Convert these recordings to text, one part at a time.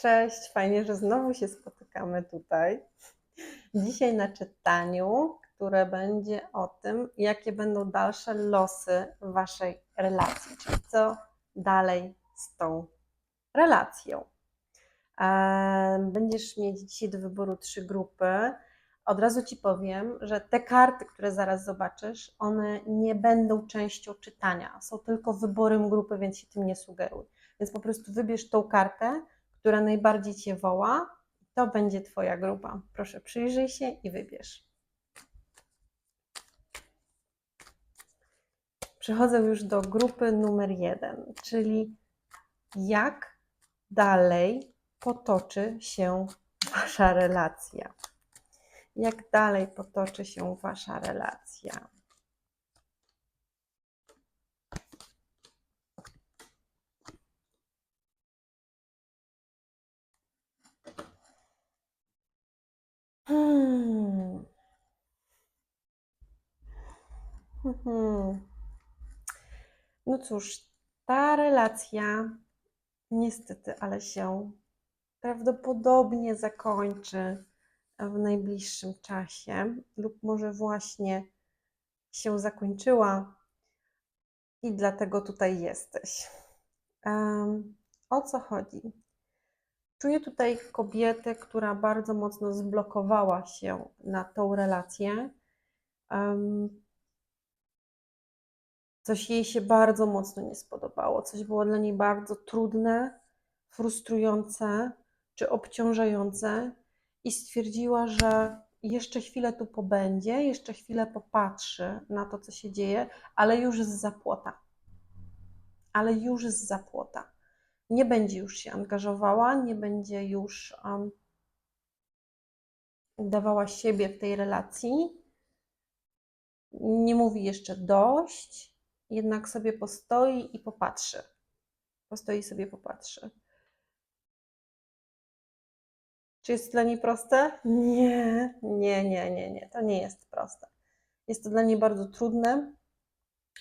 Cześć, fajnie, że znowu się spotykamy tutaj. Dzisiaj na czytaniu, które będzie o tym, jakie będą dalsze losy waszej relacji, czyli co dalej z tą relacją. Będziesz mieć dzisiaj do wyboru trzy grupy. Od razu ci powiem, że te karty, które zaraz zobaczysz, one nie będą częścią czytania. Są tylko wyborem grupy, więc się tym nie sugeruj. Więc po prostu wybierz tą kartę, która najbardziej Cię woła, to będzie Twoja grupa. Proszę przyjrzyj się i wybierz. Przechodzę już do grupy numer jeden, czyli jak dalej potoczy się Wasza relacja. Jak dalej potoczy się Wasza relacja. Mhm. No cóż, ta relacja niestety, ale się prawdopodobnie zakończy w najbliższym czasie, lub może właśnie się zakończyła i dlatego tutaj jesteś. Em, o co chodzi? Czuję tutaj kobietę, która bardzo mocno zblokowała się na tą relację. Em, Coś jej się bardzo mocno nie spodobało, coś było dla niej bardzo trudne, frustrujące czy obciążające i stwierdziła, że jeszcze chwilę tu pobędzie, jeszcze chwilę popatrzy na to, co się dzieje, ale już z zapłota. Ale już z zapłota. Nie będzie już się angażowała, nie będzie już um, dawała siebie w tej relacji. Nie mówi jeszcze dość, jednak sobie postoi i popatrzy. Postoi sobie popatrzy. Czy jest to dla niej proste? Nie, nie, nie, nie, nie. To nie jest proste. Jest to dla niej bardzo trudne.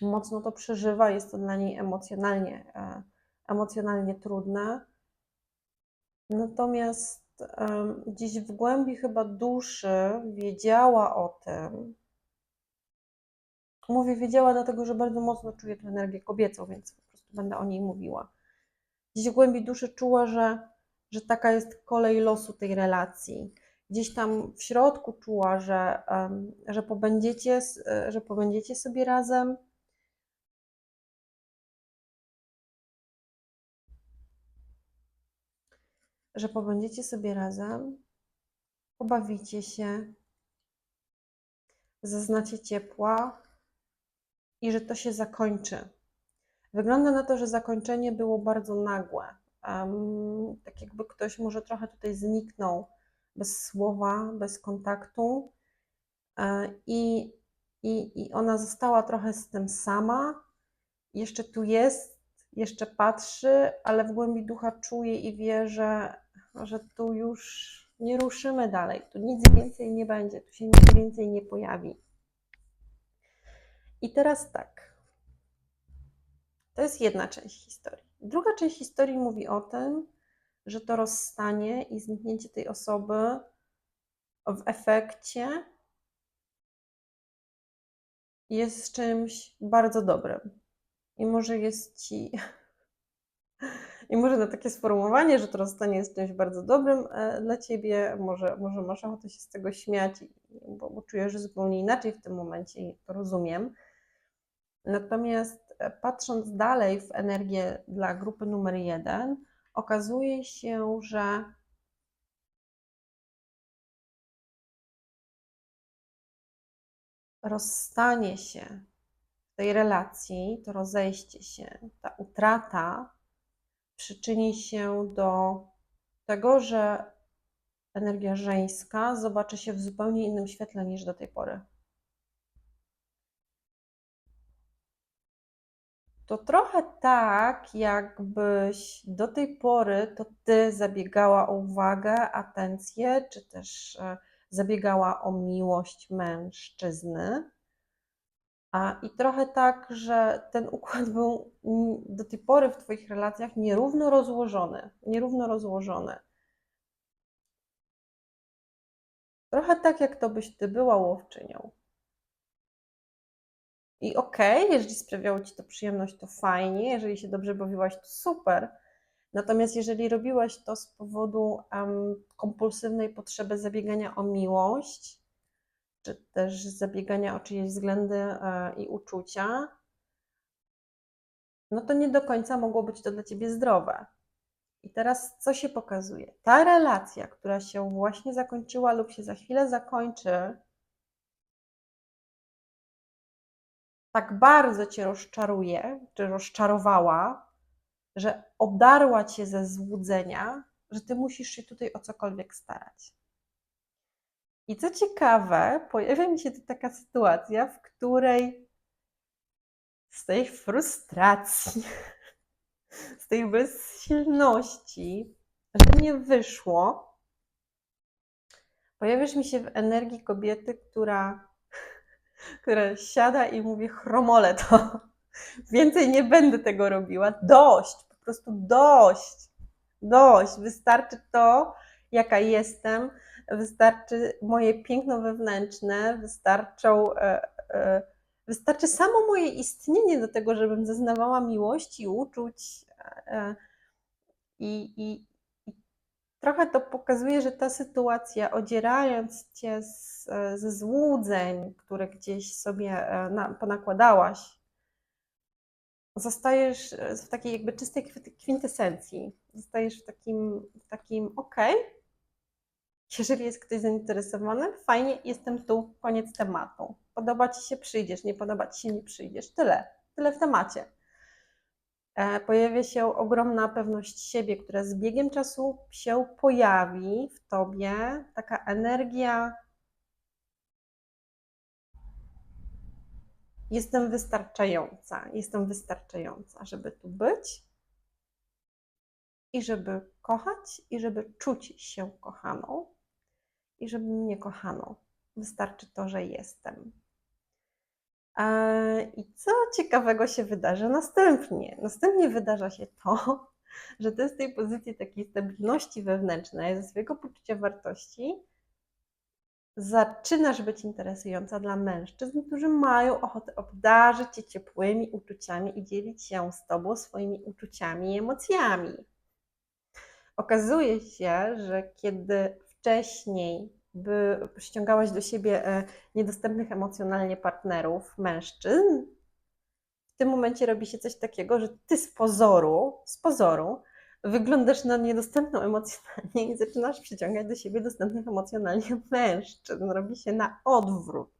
Mocno to przeżywa. Jest to dla niej emocjonalnie, e, emocjonalnie trudne. Natomiast em, gdzieś w głębi chyba duszy wiedziała o tym. Mówię wiedziała, dlatego że bardzo mocno czuję tę energię kobiecą, więc po prostu będę o niej mówiła. Gdzieś w głębi duszy czuła, że, że taka jest kolej losu tej relacji. Gdzieś tam w środku czuła, że, że, pobędziecie, że pobędziecie sobie razem. Że pobędziecie sobie razem, pobawicie się, zaznacie ciepła i że to się zakończy. Wygląda na to, że zakończenie było bardzo nagłe. Em, tak jakby ktoś może trochę tutaj zniknął bez słowa, bez kontaktu e, i, i, i ona została trochę z tym sama. Jeszcze tu jest, jeszcze patrzy, ale w głębi ducha czuje i wie, że, że tu już nie ruszymy dalej, tu nic więcej nie będzie, tu się nic więcej nie pojawi. I teraz tak. To jest jedna część historii. Druga część historii mówi o tym, że to rozstanie i zniknięcie tej osoby w efekcie jest czymś bardzo dobrym. I może jest ci. I może na takie sformułowanie, że to rozstanie jest czymś bardzo dobrym e, dla ciebie, może, może masz ochotę się z tego śmiać, bo, bo czujesz zupełnie inaczej w tym momencie i to rozumiem. Natomiast e, patrząc dalej w energię dla grupy numer jeden, okazuje się, że rozstanie się tej relacji, to rozejście się, ta utrata przyczyni się do tego, że energia żeńska zobaczy się w zupełnie innym świetle niż do tej pory. To trochę tak, jakbyś do tej pory to ty zabiegała o uwagę, atencję, czy też e, zabiegała o miłość mężczyzny, A, I trochę tak, że ten układ był do tej pory w Twoich relacjach nierówno rozłożony. Nierówno rozłożony. Trochę tak, jak to byś Ty była łowczynią. I okej, okay, jeżeli sprawiało Ci to przyjemność, to fajnie, jeżeli się dobrze bawiłaś, to super. Natomiast jeżeli robiłaś to z powodu um, kompulsywnej potrzeby zabiegania o miłość, czy też zabiegania o czyjeś względy e, i uczucia, no to nie do końca mogło być to dla Ciebie zdrowe. I teraz co się pokazuje? Ta relacja, która się właśnie zakończyła lub się za chwilę zakończy, tak bardzo cię rozczaruje, czy rozczarowała, że odarła cię ze złudzenia, że ty musisz się tutaj o cokolwiek starać. I co ciekawe, pojawia mi się tu taka sytuacja, w której z tej frustracji, z tej bezsilności, że nie wyszło, pojawisz mi się w energii kobiety, która które siada i mówi chromole to. Więcej nie będę tego robiła. Dość, po prostu dość. Dość. Wystarczy to, jaka jestem. Wystarczy moje piękno wewnętrzne, wystarczą, e, e, wystarczy samo moje istnienie do tego, żebym zeznawała miłości, uczuć e, i, i, trochę to pokazuje, że ta sytuacja, odzierając cię z, ze złudzeń, które gdzieś sobie e, na, ponakładałaś, zostajesz w takiej jakby czystej kwintesencji. Zostajesz w takim, w takim okej, jeżeli jest ktoś zainteresowany, fajnie, jestem tu, koniec tematu. Podoba Ci się, przyjdziesz, nie podoba Ci się, nie przyjdziesz. Tyle, tyle w temacie. E, pojawia się ogromna pewność siebie, która z biegiem czasu się pojawi w tobie, taka energia. Jestem wystarczająca, jestem wystarczająca, żeby tu być i żeby kochać, i żeby czuć się kochaną, i żeby mnie kochano. Wystarczy to, że jestem. I co ciekawego się wydarzy następnie? Następnie wydarza się to, że ty z tej pozycji takiej stabilności wewnętrznej, ze swojego poczucia wartości, zaczynasz być interesująca dla mężczyzn, którzy mają ochotę obdarzyć cię ciepłymi uczuciami i dzielić się z tobą swoimi uczuciami i emocjami. Okazuje się, że kiedy wcześniej by ściągałaś do siebie e, niedostępnych emocjonalnie partnerów, mężczyzn, w tym momencie robi się coś takiego, że ty z pozoru, z pozoru wyglądasz na niedostępną emocjonalnie i zaczynasz przyciągać do siebie dostępnych emocjonalnie mężczyzn. Robi się na odwrót.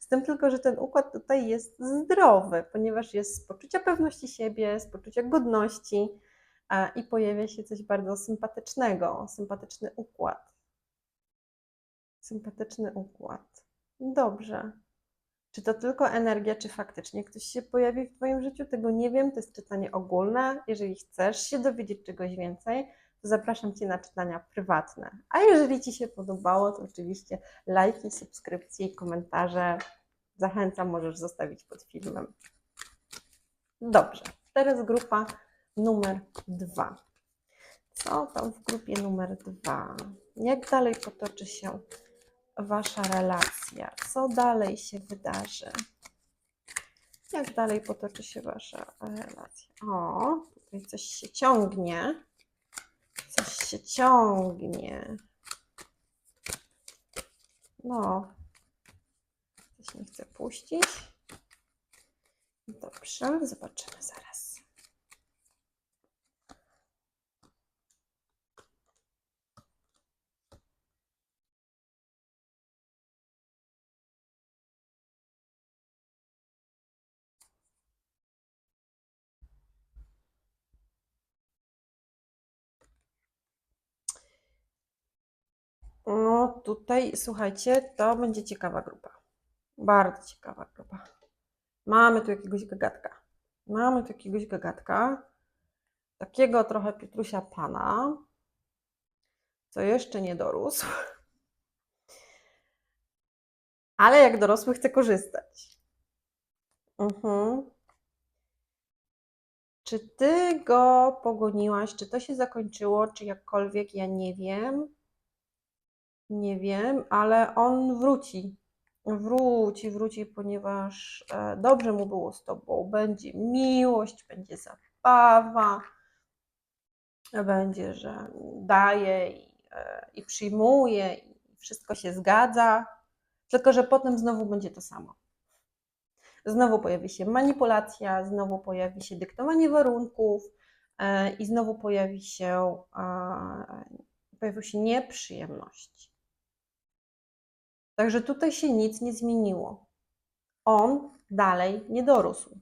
Z tym tylko, że ten układ tutaj jest zdrowy, ponieważ jest z poczucia pewności siebie, z poczucia godności i pojawia się coś bardzo sympatycznego, sympatyczny układ. Sympatyczny układ. Dobrze. Czy to tylko energia, czy faktycznie ktoś się pojawi w Twoim życiu? Tego nie wiem, to jest czytanie ogólne. Jeżeli chcesz się dowiedzieć czegoś więcej, to zapraszam Cię na czytania prywatne. A jeżeli Ci się podobało, to oczywiście lajki, subskrypcje i komentarze. Zachęcam, możesz zostawić pod filmem. Dobrze, teraz grupa numer dwa. Co tam w grupie numer dwa? Jak dalej potoczy się wasza relacja? Co dalej się wydarzy? Jak dalej potoczy się wasza relacja? O, tutaj coś się ciągnie. Coś się ciągnie. No, coś nie chcę puścić. Dobrze, zobaczymy zaraz. No tutaj, słuchajcie, to będzie ciekawa grupa. Bardzo ciekawa grupa. Mamy tu jakiegoś gagatka. Mamy tu jakiegoś gagatka. Takiego trochę Piotrusia Pana, co jeszcze nie dorósł. Ale jak dorosły chce korzystać. Mhm. Czy ty go pogoniłaś? Czy to się zakończyło, czy jakkolwiek? Ja nie wiem. Nie wiem, ale on wróci. Wróci, wróci, ponieważ e, dobrze mu było z tobą. Będzie miłość, będzie zabawa, będzie, że daje i, e, i przyjmuje, i wszystko się zgadza. Tylko, że potem znowu będzie to samo. Znowu pojawi się manipulacja, znowu pojawi się dyktowanie warunków e, i znowu pojawi się, pojawią się nieprzyjemności. Także tutaj się nic nie zmieniło. On dalej nie dorósł.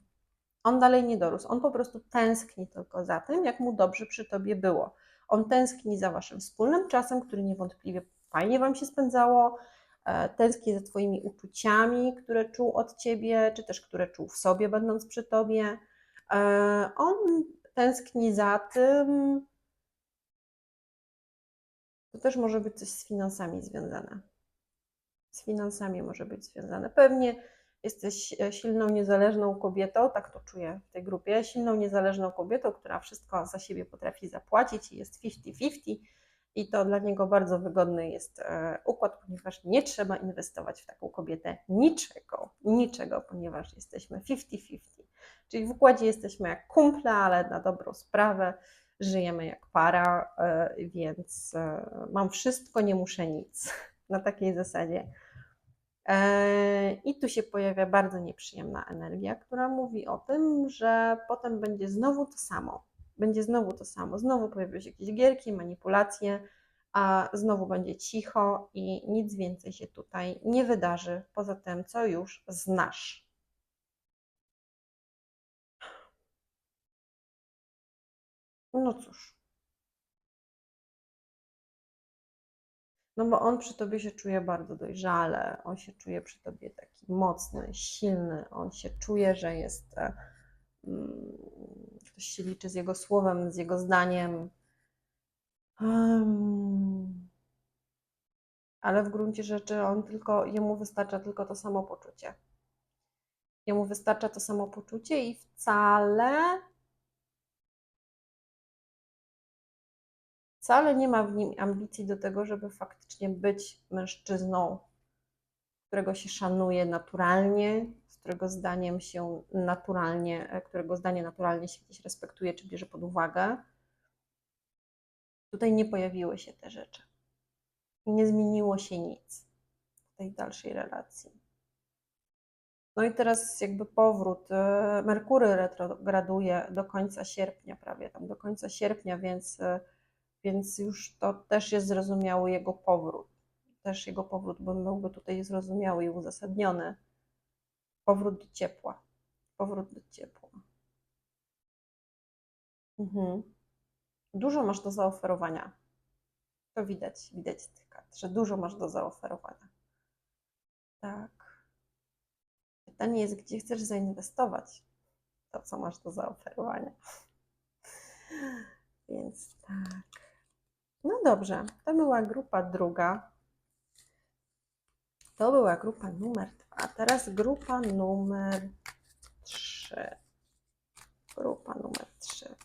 On dalej nie dorósł. On po prostu tęskni tylko za tym, jak mu dobrze przy tobie było. On tęskni za waszym wspólnym czasem, który niewątpliwie fajnie wam się spędzało, e, tęskni za twoimi uczuciami, które czuł od ciebie, czy też które czuł w sobie, będąc przy tobie. E, on tęskni za tym. To też może być coś z finansami związane z finansami może być związane. Pewnie jesteś e, silną, niezależną kobietą, tak to czuję w tej grupie, silną, niezależną kobietą, która wszystko za siebie potrafi zapłacić i jest 50-50 i to dla niego bardzo wygodny jest e, układ, ponieważ nie trzeba inwestować w taką kobietę niczego, niczego, ponieważ jesteśmy 50-50. Czyli w układzie jesteśmy jak kumple, ale na dobrą sprawę żyjemy jak para, e, więc mam wszystko, nie muszę nic. Na takiej zasadzie I tu się pojawia bardzo nieprzyjemna energia, która mówi o tym, że potem będzie znowu to samo. Będzie znowu to samo. Znowu pojawią się jakieś gierki, manipulacje, a znowu będzie cicho i nic więcej się tutaj nie wydarzy poza tym, co już znasz. No cóż. No bo on przy tobie się czuje bardzo dojrzale, on się czuje przy tobie taki mocny, silny, on się czuje, że jest. E, mm, ktoś się liczy z jego słowem, z jego zdaniem. ale w gruncie rzeczy on tylko, jemu wystarcza tylko to samopoczucie. Jemu wystarcza to samopoczucie i wcale wcale nie ma w nim ambicji do tego, żeby faktycznie być mężczyzną, którego się szanuje naturalnie, z którego zdaniem się naturalnie, e, którego zdanie naturalnie się gdzieś respektuje czy bierze pod uwagę. Tutaj nie pojawiły się te rzeczy. Nie zmieniło się nic w tej dalszej relacji. No i teraz jakby powrót. E, Merkury retrograduje do końca sierpnia, prawie tam do końca sierpnia, więc e, więc już to też jest zrozumiały jego powrót. Też jego powrót byłby tutaj zrozumiały i uzasadniony. Powrót do ciepła. Powrót do ciepła. Mhm. Dużo masz do zaoferowania. To widać, widać z tych kart, że dużo masz do zaoferowania. Tak. Pytanie jest, gdzie chcesz zainwestować to, co masz do zaoferowania. Więc tak. No dobrze, to była grupa druga. To była grupa numer dwa. Teraz grupa numer trzy. Grupa numer trzy.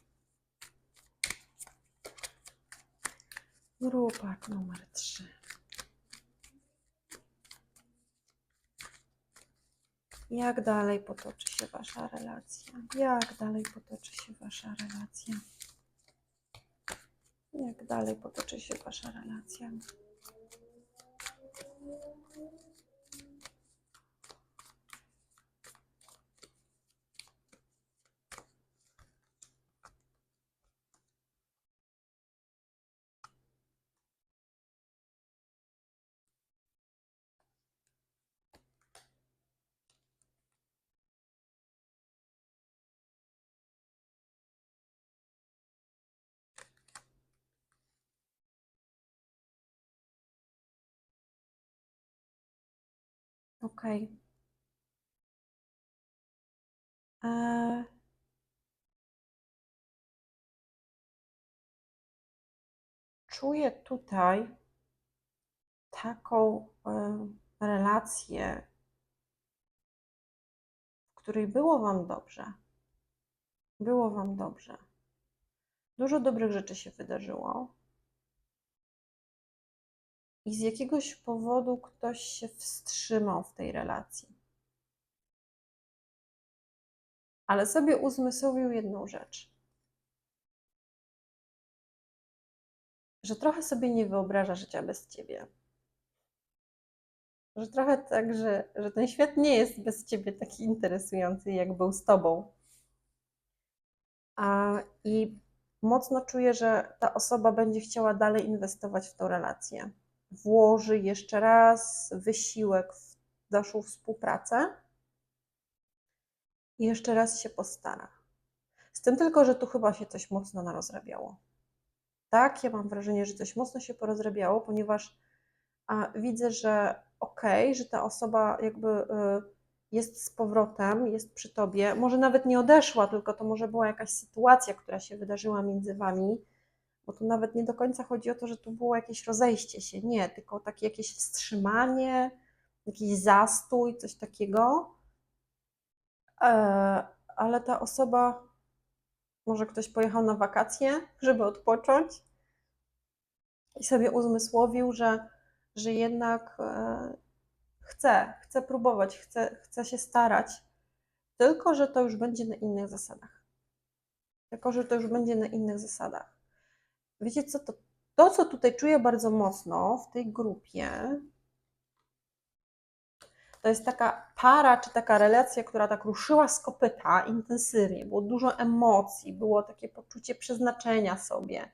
Grupa numer trzy. Jak dalej potoczy się Wasza relacja? Jak dalej potoczy się Wasza relacja? Jak dalej potoczy się Wasza relacja? Okej. E, Czuję tutaj taką relację, w której było Wam dobrze. Było Wam dobrze. Dużo dobrych rzeczy się wydarzyło. I z jakiegoś powodu ktoś się wstrzymał w tej relacji. Ale sobie uzmysłowił jedną rzecz. Że trochę sobie nie wyobraża życia bez ciebie. Że trochę tak, że, że ten świat nie jest bez ciebie taki interesujący, jak był z tobą. A, I mocno czuję, że ta osoba będzie chciała dalej inwestować w tą relację. Włoży jeszcze raz wysiłek w dalszą współpracę i jeszcze raz się postara. Z tym tylko, że tu chyba się coś mocno narozrabiało. Tak, ja mam wrażenie, że coś mocno się porozrabiało, ponieważ a, widzę, że okej, okay, że ta osoba jakby y, jest z powrotem, jest przy tobie. Może nawet nie odeszła, tylko to może była jakaś sytuacja, która się wydarzyła między wami, bo tu nawet nie do końca chodzi o to, że tu było jakieś rozejście się. Nie, tylko takie jakieś wstrzymanie, jakiś zastój, coś takiego. E, ale ta osoba, może ktoś pojechał na wakacje, żeby odpocząć i sobie uzmysłowił, że, że jednak e, chce, chce próbować, chce, chce się starać, tylko że to już będzie na innych zasadach. Tylko, że to już będzie na innych zasadach. Wiecie co, to, to co tutaj czuję bardzo mocno w tej grupie, to jest taka para, czy taka relacja, która tak ruszyła z kopyta intensywnie. Było dużo emocji, było takie poczucie przeznaczenia sobie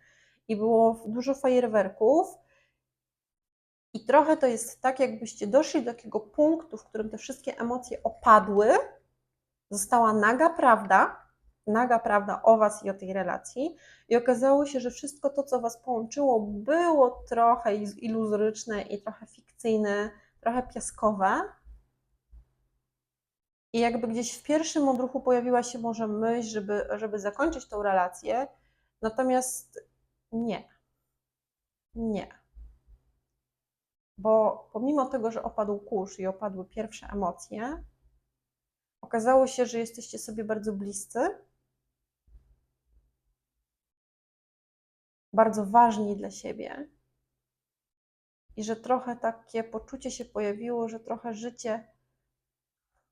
i było dużo fajerwerków. I trochę to jest tak, jakbyście doszli do takiego punktu, w którym te wszystkie emocje opadły, została naga prawda, naga prawda o Was i o tej relacji, i okazało się, że wszystko to, co Was połączyło, było trochę iluzoryczne i trochę fikcyjne, trochę piaskowe. I jakby gdzieś w pierwszym odruchu pojawiła się może myśl, żeby, żeby zakończyć tą relację, natomiast nie. Nie. Bo pomimo tego, że opadł kurz i opadły pierwsze emocje, okazało się, że jesteście sobie bardzo bliscy, bardzo ważni dla siebie i że trochę takie poczucie się pojawiło, że trochę życie,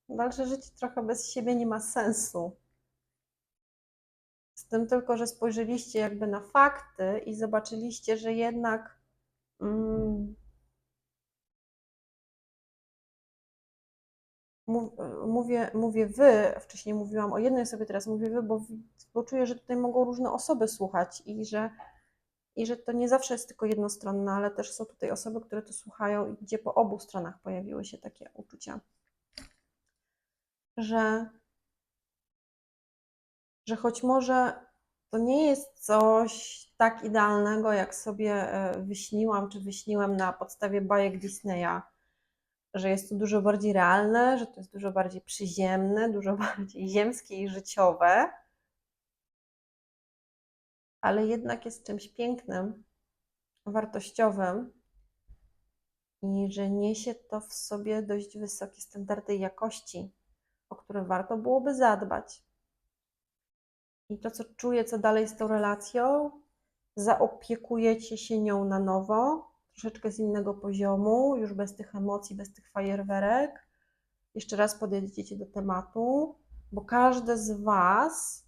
dalsze życie trochę bez siebie nie ma sensu. Z tym tylko, że spojrzeliście jakby na fakty i zobaczyliście, że jednak. Mm, mówię, mówię wy, wcześniej mówiłam o jednej osobie, teraz mówię wy, bo, bo czuję, że tutaj mogą różne osoby słuchać i że, i że to nie zawsze jest tylko jednostronne, ale też są tutaj osoby, które to słuchają i gdzie po obu stronach pojawiły się takie uczucia, że, że choć może to nie jest coś tak idealnego, jak sobie e, wyśniłam czy wyśniłem na podstawie bajek Disneya, że jest to dużo bardziej realne, że to jest dużo bardziej przyziemne, dużo bardziej ziemskie i życiowe, ale jednak jest czymś pięknym, wartościowym i że niesie to w sobie dość wysokie standardy jakości, o które warto byłoby zadbać. I to, co czuję, co dalej z tą relacją, zaopiekujecie się nią na nowo, troszeczkę z innego poziomu, już bez tych emocji, bez tych fajerwerek. Jeszcze raz podejdziecie do tematu, bo każde z Was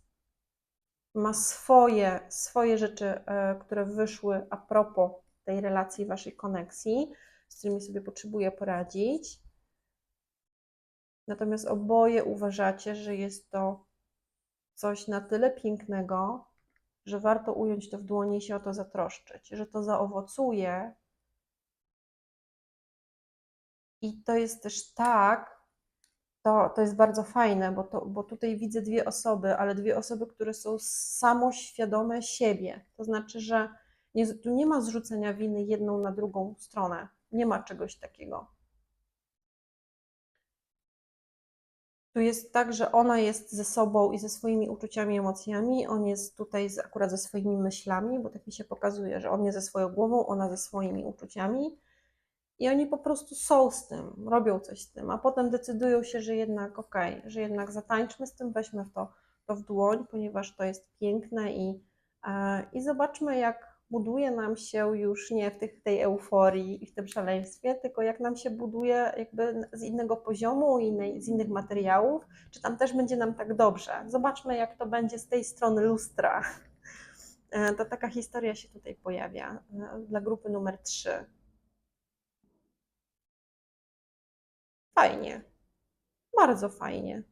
ma swoje, swoje rzeczy, e, które wyszły a propos tej relacji, Waszej koneksji, z którymi sobie potrzebuje poradzić. Natomiast oboje uważacie, że jest to coś na tyle pięknego, że warto ująć to w dłoni i się o to zatroszczyć, że to zaowocuje i to jest też tak, to, to jest bardzo fajne, bo, to, bo tutaj widzę dwie osoby, ale dwie osoby, które są samoświadome siebie. To znaczy, że nie, tu nie ma zrzucenia winy jedną na drugą stronę. Nie ma czegoś takiego. Tu jest tak, że ona jest ze sobą i ze swoimi uczuciami, emocjami, on jest tutaj akurat ze swoimi myślami, bo tak mi się pokazuje, że on jest ze swoją głową, ona ze swoimi uczuciami i oni po prostu są z tym, robią coś z tym, a potem decydują się, że jednak okej, że jednak zatańczmy z tym, weźmy w to, to w dłoń, ponieważ to jest piękne i, e, i zobaczmy, jak buduje nam się już nie w tych, tej euforii i w tym szaleństwie, tylko jak nam się buduje jakby z innego poziomu, innej, z innych materiałów, czy tam też będzie nam tak dobrze. Zobaczmy, jak to będzie z tej strony lustra. E, To taka historia się tutaj pojawia e, dla grupy numer 3. Fajnie. Bardzo fajnie.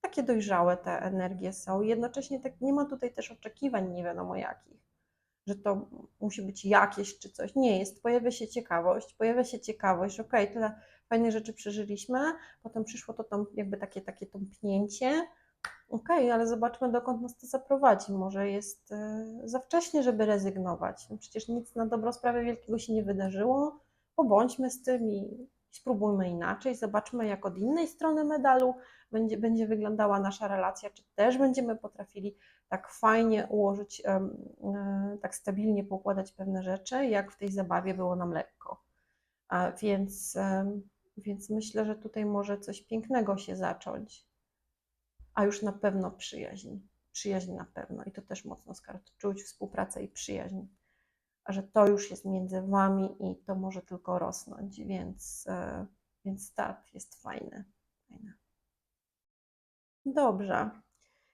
Takie dojrzałe te energie są. Jednocześnie tak, nie ma tutaj też oczekiwań nie wiadomo jakich, że to musi być jakieś czy coś. Nie jest. Pojawia się ciekawość, pojawia się ciekawość, że okej, tyle fajnych rzeczy przeżyliśmy, potem przyszło to tam jakby takie, takie tąpnięcie. Okej, ale zobaczmy dokąd nas to zaprowadzi. Może jest e, za wcześnie, żeby rezygnować. No przecież nic na dobrą sprawę wielkiego się nie wydarzyło. Pobądźmy z tym i spróbujmy inaczej. Zobaczmy, jak od innej strony medalu będzie, będzie wyglądała nasza relacja, czy też będziemy potrafili tak fajnie ułożyć, e, tak stabilnie poukładać pewne rzeczy, jak w tej zabawie było nam lekko. Więc, więc myślę, że tutaj może coś pięknego się zacząć a już na pewno przyjaźń. Przyjaźń na pewno i to też mocno z kart czuć współpracę i przyjaźń. Że to już jest między wami i to może tylko rosnąć, więc, e, więc start jest fajny. fajny. Dobrze.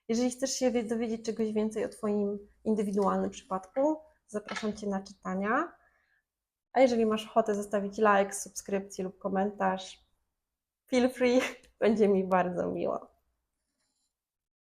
Jeżeli chcesz się wie- dowiedzieć czegoś więcej o Twoim indywidualnym przypadku, zapraszam Cię na czytania. A jeżeli masz ochotę zostawić like, subskrypcję lub komentarz, feel free, będzie mi bardzo miło.